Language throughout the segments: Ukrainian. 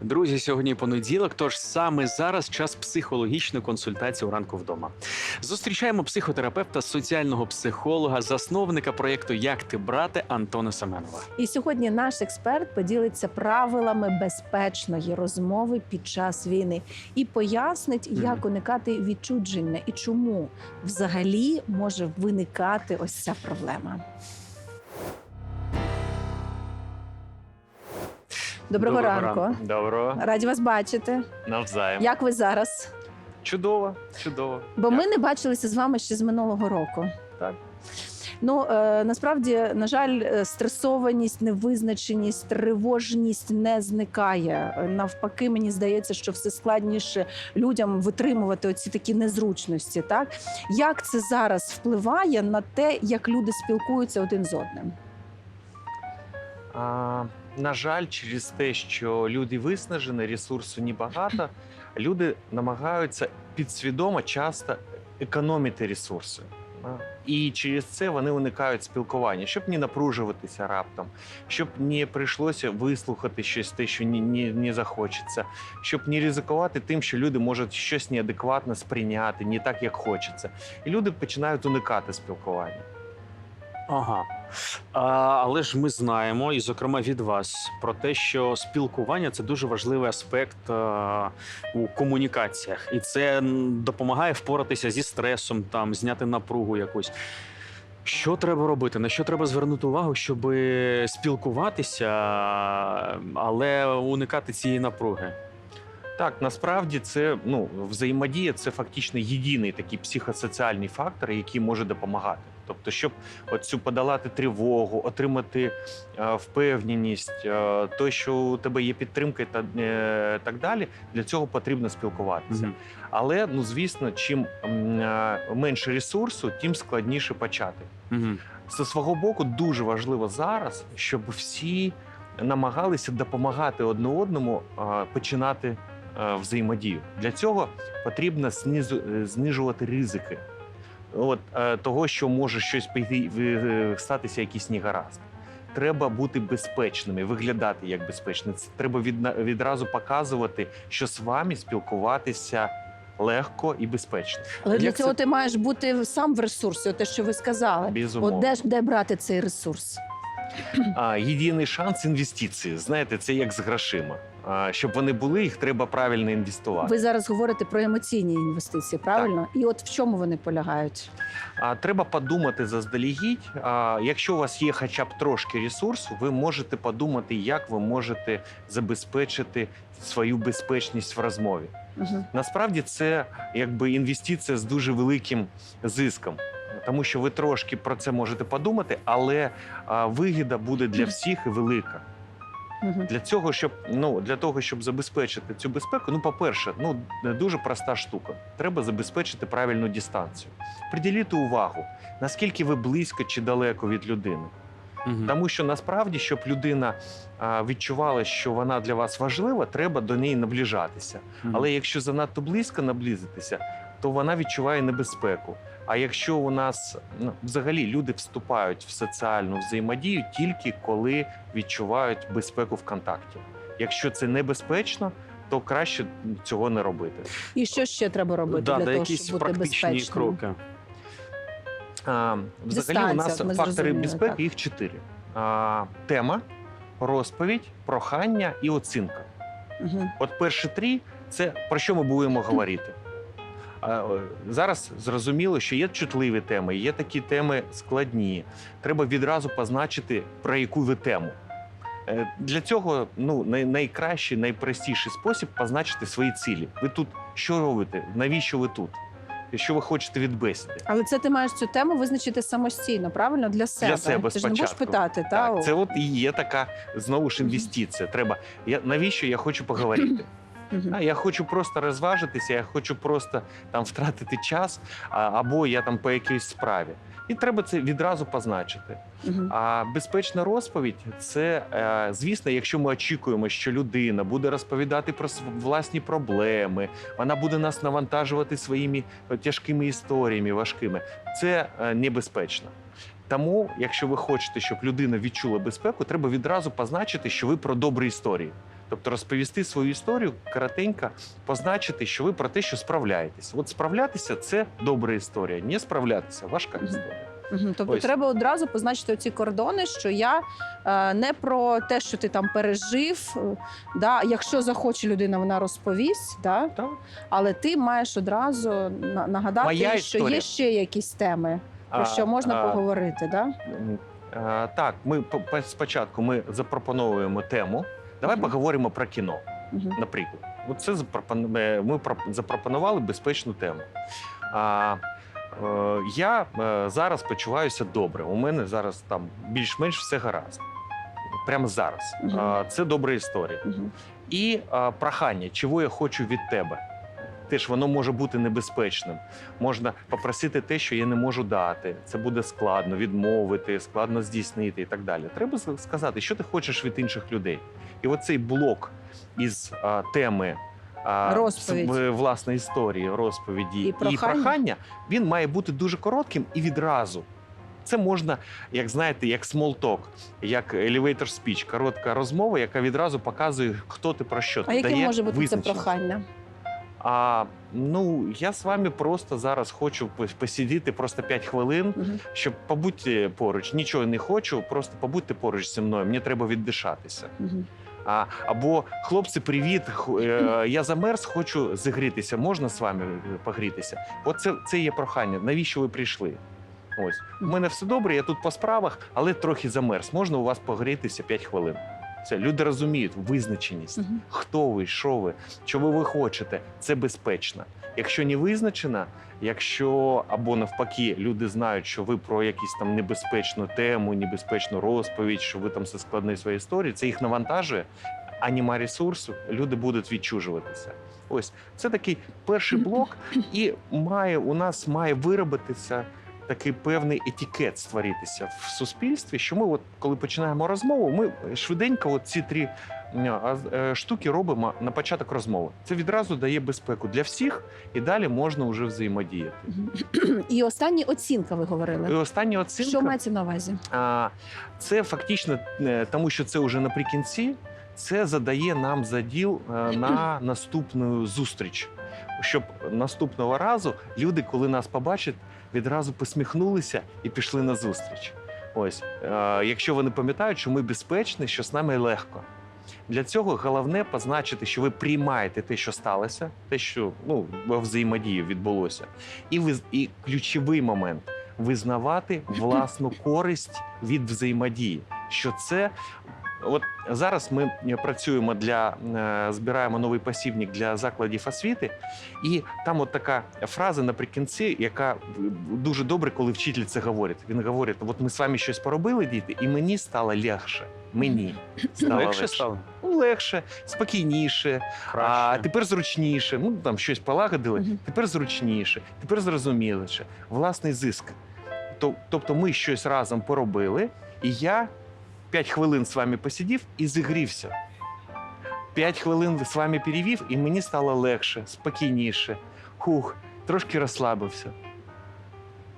Друзі, сьогодні понеділок, тож саме зараз час психологічної консультації у ранку вдома. Зустрічаємо психотерапевта, соціального психолога, засновника проєкту Як ти брате Антона Семенова. І сьогодні наш експерт поділиться правилами безпечної розмови під час війни і пояснить, як уникати відчудження і чому взагалі може виникати ось ця проблема. Доброго, ранку. Доброго. Раді вас бачити. Навзаєм. Як ви зараз? Чудово, чудово. Бо ми не бачилися з вами ще з минулого року. Так. Ну е, насправді, на жаль, е, стресованість, невизначеність, тривожність не зникає. Навпаки, мені здається, що все складніше людям витримувати оці такі незручності. Так як це зараз впливає на те, як люди спілкуються один з одним? А, на жаль, через те, що люди виснажені, ресурсу небагато, люди намагаються підсвідомо часто економити ресурси. І через це вони уникають спілкування, щоб не напружуватися раптом, щоб не прийшлося вислухати щось те, що не, не, не захочеться, щоб не ризикувати тим, що люди можуть щось неадекватно сприйняти, не так, як хочеться. І люди починають уникати спілкування. Ага. А, але ж ми знаємо, і зокрема від вас, про те, що спілкування це дуже важливий аспект а, у комунікаціях, і це допомагає впоратися зі стресом, там зняти напругу якусь. Що треба робити? На що треба звернути увагу, щоб спілкуватися, але уникати цієї напруги? Так, насправді це ну взаємодія це фактично єдиний такий психосоціальний фактор, який може допомагати. Тобто, щоб оцю подолати тривогу, отримати е, впевненість, е, то, що у тебе є підтримка та е, так далі, для цього потрібно спілкуватися. Мгм. Але ну звісно, чим е, менше ресурсу, тим складніше почати. Мгм. Зі свого боку дуже важливо зараз, щоб всі намагалися допомагати одне одному а, починати взаємодію. Для цього потрібно е, знижувати ризики. От е, того, що може щось піти е, статися, якийсь негаразд. Треба бути безпечними, виглядати як безпечними. Це треба відразу показувати, що з вами спілкуватися легко і безпечно. Але для цього це- ти маєш бути сам в ресурсі, те, що ви сказали. Безумовно. От де ж де брати цей ресурс? А, єдиний шанс інвестиції. Знаєте, це як з грошима. Щоб вони були, їх треба правильно інвестувати. Ви зараз говорите про емоційні інвестиції, правильно? І от в чому вони полягають? А треба подумати заздалегідь. А, якщо у вас є хоча б трошки ресурсу, ви можете подумати, як ви можете забезпечити свою безпечність в розмові. Угу. Насправді це якби інвестиція з дуже великим зиском. Тому що ви трошки про це можете подумати, але а, вигіда буде для всіх і велика. Угу. Для цього, щоб ну для того, щоб забезпечити цю безпеку, ну по-перше, ну дуже проста штука. Треба забезпечити правильну дистанцію. Приділіть увагу, наскільки ви близько чи далеко від людини. Мгм. Тому що насправді, щоб людина а, відчувала, що вона для вас важлива, треба до неї наближатися. Мгм. Але якщо занадто близько наблизитися, то вона відчуває небезпеку. А якщо у нас ну, взагалі люди вступають в соціальну взаємодію тільки коли відчувають безпеку в контакті. Якщо це небезпечно, то краще цього не робити. І що ще треба робити да, для того, якісь щоб бути практичні безпечним? кроки. А, взагалі, у нас ми фактори безпеки так. їх чотири: а, тема, розповідь, прохання і оцінка. Угу. От перші три це про що ми будемо говорити. Зараз зрозуміло, що є чутливі теми, є такі теми складні. Треба відразу позначити, про яку ви тему. Е, Для цього ну, найкращий, найпростіший спосіб позначити свої цілі. Ви тут що робите? Навіщо ви тут? Що ви хочете від бесіди? Але це ти маєш цю тему визначити самостійно, правильно? Для себе. себе ти ж не будеш спочатку. питати, та? Це от і є така знову ж інвестиція. Треба я навіщо я хочу поговорити? Мгм. А, я хочу просто розважитися, я хочу просто там втратити час, або я там по якійсь справі. І треба це відразу позначити. Мгм. А безпечна розповідь це, е, звісно, якщо ми очікуємо, що людина буде розповідати про власні проблеми, вона буде нас навантажувати своїми е, тяжкими історіями, важкими. Це е, небезпечно. Тому, якщо ви хочете, щоб людина відчула безпеку, треба відразу позначити, що ви про добрі історії. Тобто розповісти свою історію коротенько, позначити, що ви про те, що справляєтесь. От справлятися це добра історія, не справлятися важка історія. Тобто Ось. треба одразу позначити ці кордони, що я е, не про те, що ти там пережив. е, Да, якщо захоче людина, вона розповість, да, Так? але ти маєш одразу на- нагадати, Моя що історія. є ще якісь теми, про А, що можна а, поговорити. Да? а, Так, ми по- по- спочатку ми запропонуємо тему. Давай поговоримо про кіно. Наприклад, От це е, ми запропонували безпечну тему. А, е, я е, зараз почуваюся добре. У мене зараз там більш-менш все гаразд. Прямо зараз. Це добра історія. І прохання, чого я хочу від тебе. Теж воно може бути небезпечним. Можна попросити те, що я не можу дати. Це буде складно відмовити, складно здійснити і так далі. Треба сказати, що ти хочеш від інших людей. І оцей блок із а, теми а, Розповідь. власної історії, розповіді І і прохання. прохання, він має бути дуже коротким і відразу. Це можна, як знаєте, як small talk, як elevator speech, коротка розмова, яка відразу показує, хто ти про що. А яке може бути це прохання? А ну я з вами просто зараз хочу посидіти просто 5 хвилин, Мгм. щоб побудьте поруч. Нічого не хочу, просто побудьте поруч зі мною. Мені треба віддишатися. Мгм. А, або хлопці, привіт, е, я замерз, хочу зігрітися. Можна з вами е, погрітися? От це, це є прохання. Навіщо ви прийшли? Ось у мене все добре, я тут по справах, але трохи замерз. Можна у вас погрітися 5 хвилин. Це люди розуміють визначеність. Мгм. Хто ви, що ви, чого ви хочете, це безпечно. Якщо не визначено, якщо або навпаки люди знають, що ви про якусь там небезпечну тему, небезпечну розповідь, що ви там все складні свої історії, це їх навантажує, а нема ресурсу, люди будуть відчужуватися. Ось це такий перший блок, і має у нас має виробитися такий певний етикет створитися в суспільстві. Що ми, от коли починаємо розмову, ми швиденько от ці три е, штуки робимо на початок розмови. Це відразу дає безпеку для всіх, і далі можна вже взаємодіяти. І остання оцінка, ви І говорили. остання оцінка Що мається на увазі? а, це фактично, е, тому що це вже наприкінці, це задає нам заділ е, на наступну зустріч. Щоб наступного разу люди, коли нас побачать, відразу посміхнулися і пішли на зустріч. Ось, е, якщо вони пам'ятають, що ми безпечні, що з нами легко. Для цього головне позначити, що ви приймаєте те, що сталося, те, що ну, взаємодії відбулося. І, ви, і ключовий момент визнавати власну користь від взаємодії. Що це от зараз ми працюємо для е, збираємо новий посібник для закладів освіти, і там от така фраза наприкінці, яка дуже добре, коли вчитель це говорить. Він говорить: от ми з вами щось поробили, діти, і мені стало легше. Мені стало Легше стало? Ну, легше, спокійніше, а тепер зручніше. Ну там щось полагодили, Мгм. тепер зручніше, тепер зрозуміліше. Власний зиск. Тобто ми щось разом поробили, і я 5 хвилин з вами посидів і зігрівся. 5 хвилин з вами перевів, і мені стало легше, спокійніше. Хух, трошки розслабився.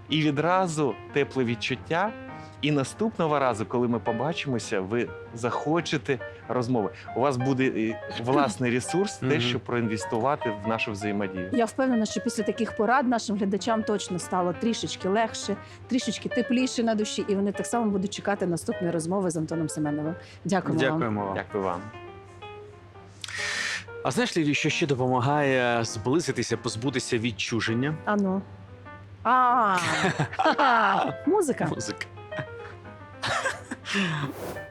І відразу тепле відчуття. І наступного разу, коли ми побачимося, ви захочете розмови. У вас буде е, власний ресурс, те, щоб проінвестувати в нашу взаємодію. Я впевнена, що після таких порад нашим глядачам точно стало трішечки легше, трішечки тепліше на душі, і вони так само будуть чекати наступної розмови з Антоном Семеновим. Дякуємо вам. Дякуємо вам. Дякую вам. А знаєш, Лілі, що ще допомагає зблизитися, позбутися відчуження? Ану. А, музика. Музика. うん。